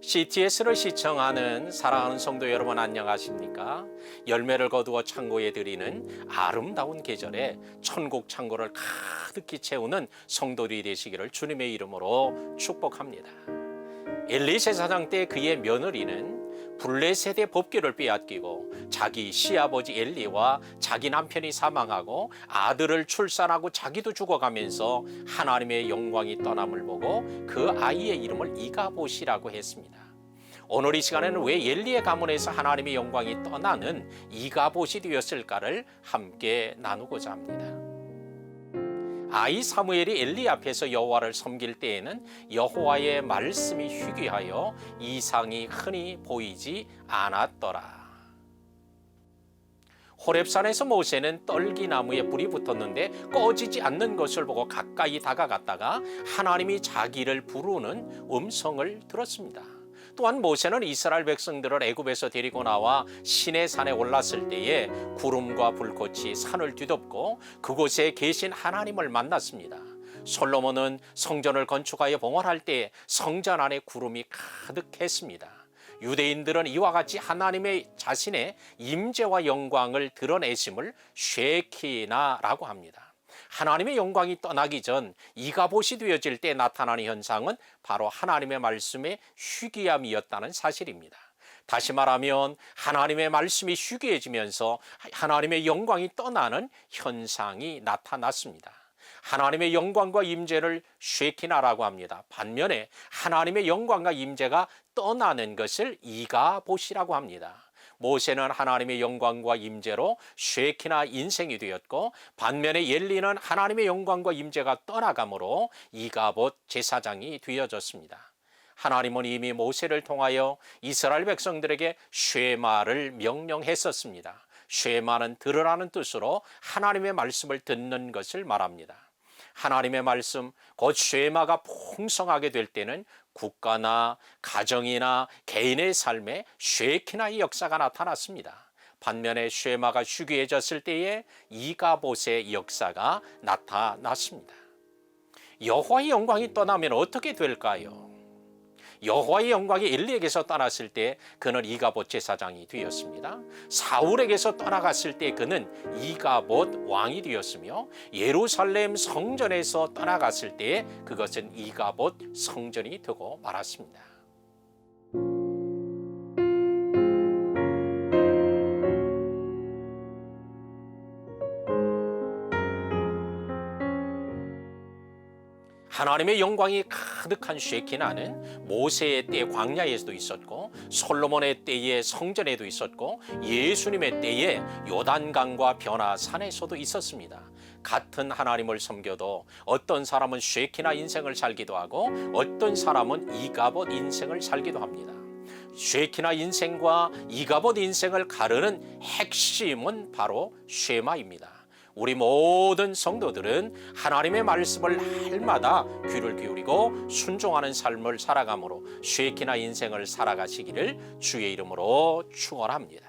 CTS를 시청하는 사랑하는 성도 여러분 안녕하십니까? 열매를 거두어 창고에 드리는 아름다운 계절에 천국 창고를 가득히 채우는 성도들이 되시기를 주님의 이름으로 축복합니다. 엘리 제사장 때 그의 며느리는 블레셋의 법궤를 빼앗기고 자기 시아버지 엘리와 자기 남편이 사망하고 아들을 출산하고 자기도 죽어가면서 하나님의 영광이 떠남을 보고 그 아이의 이름을 이가봇이라고 했습니다. 오늘 이 시간에는 왜 엘리의 가문에서 하나님의 영광이 떠나는 이가봇이 되었을까를 함께 나누고자 합니다. 아이 사무엘이 엘리 앞에서 여호와를 섬길 때에는 여호와의 말씀이 희귀하여 이상이 흔히 보이지 않았더라. 호렙산에서 모세는 떨기나무에 불이 붙었는데 꺼지지 않는 것을 보고 가까이 다가갔다가 하나님이 자기를 부르는 음성을 들었습니다. 또한 모세는 이스라엘 백성들을 애굽에서 데리고 나와 시내 산에 올랐을 때에 구름과 불꽃이 산을 뒤덮고 그곳에 계신 하나님을 만났습니다. 솔로몬은 성전을 건축하여 봉헌할 때 성전 안에 구름이 가득했습니다. 유대인들은 이와 같이 하나님의 자신의 임재와 영광을 드러내심을 쉐키나라고 합니다. 하나님의 영광이 떠나기 전 이가봇이 되어질 때 나타나는 현상은 바로 하나님의 말씀의 희귀함이었다는 사실입니다. 다시 말하면 하나님의 말씀이 희귀해지면서 하나님의 영광이 떠나는 현상이 나타났습니다. 하나님의 영광과 임재를 쉐키나라고 합니다. 반면에 하나님의 영광과 임재가 떠나는 것을 이가봇이라고 합니다. 모세는 하나님의 영광과 임재로 쉐키나 인생이 되었고 반면에 엘리는 하나님의 영광과 임재가 떠나감으로 이가봇 제사장이 되어졌습니다. 하나님은 이미 모세를 통하여 이스라엘 백성들에게 쉐마를 명령했었습니다. 쉐마는 들으라는 뜻으로 하나님의 말씀을 듣는 것을 말합니다. 하나님의 말씀, 곧 쉐마가 풍성하게 될 때는 국가나 가정이나 개인의 삶에 쉐키나의 역사가 나타났습니다. 반면에 쉐마가 휴게해졌을 때에 이가봇의 역사가 나타났습니다. 여호와의 영광이 떠나면 어떻게 될까요? 여호와의 영광이 엘리에게서 떠났을 때 그는 이가봇 제사장이 되었습니다. 사울에게서 떠나갔을 때 그는 이가봇 왕이 되었으며 예루살렘 성전에서 떠나갔을 때 그것은 이가봇 성전이 되고 말았습니다. 하나님의 영광이 가득한 쉐키나는 모세의 때 광야에서도 있었고 솔로몬의 때의 성전에도 있었고 예수님의 때에 요단강과 변화산에서도 있었습니다. 같은 하나님을 섬겨도 어떤 사람은 쉐키나 인생을 살기도 하고 어떤 사람은 이가봇 인생을 살기도 합니다. 쉐키나 인생과 이가봇 인생을 가르는 핵심은 바로 쉐마입니다. 우리 모든 성도들은 하나님의 말씀을 날마다 귀를 기울이고 순종하는 삶을 살아감으로 쉐키나 인생을 살아가시기를 주의 이름으로 축원합니다.